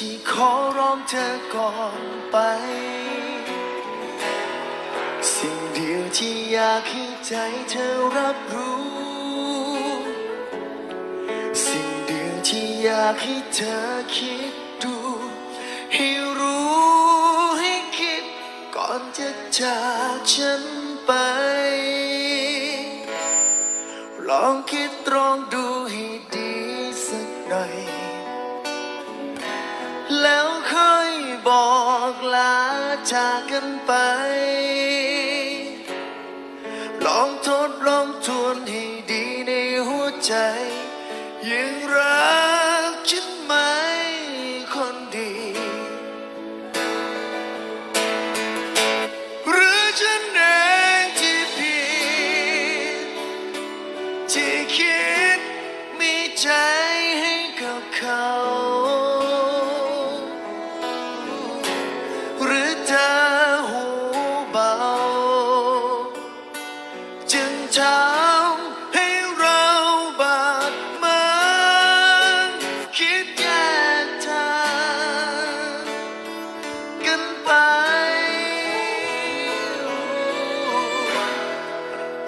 ที่ขอร้องเธอก่อนไป สิ่งเดียวที่อยากให้ใจเธอรับรู้ สิ่งเดียวที่อยากให้เธอคิดดูให้รู้ให้คิดก่อนจะจากฉันไป ลองคิดตรองดูให้ดีสักหน่อย แล้วค่อยบอกลาจากกันไป ลองทดลองทวนให้ดีในหัวใจยังรัก จึงทำให้เราบาดหมางคิดแยกทางกันไป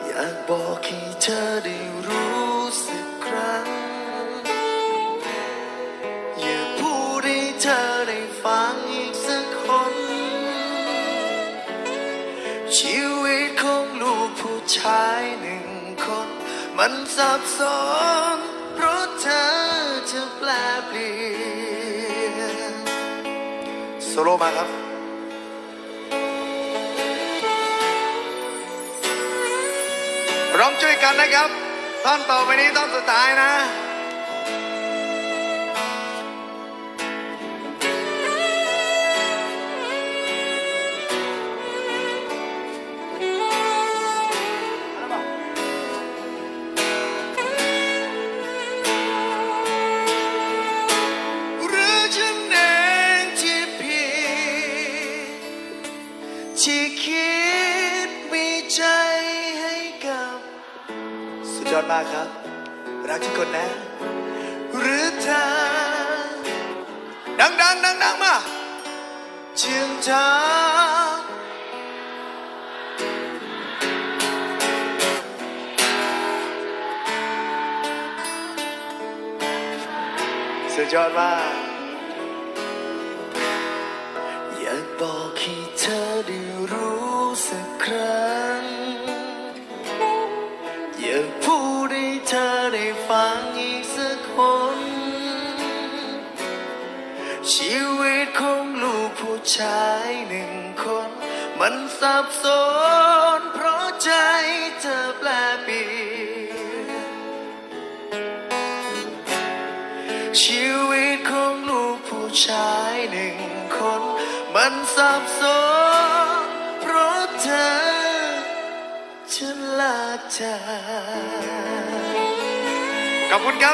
อยากบอกให้เธอได้รู้สึกครั้ง อย่าพูดให้เธอได้ฟัง ชายหนึ่งคน มันสับสนเพราะเธอจะแปลเปลี่ยนโซโลมาครับร้องช่วยกันนะครับ ท่อนต่อไปนี้ต้องสุดท้ายนะ ที่คิดมีใจให้กับ สุดยอดมากครับ รักทุกคนนะ หรือเธอดังดังดังดังมาเชียงทางสุดยอดมาก ครั้ง อยากพูดให้เธอได้ฟังอีกสักคน ชีวิตของลูกผู้ชายหนึ่งคน มันสับสนเพราะใจเธอแปลเปลี่ยนชีวิตของลูกผู้ชายหนึ่งคน มันสับสนเพราะ เธอฉันลาจขอบคุณครับ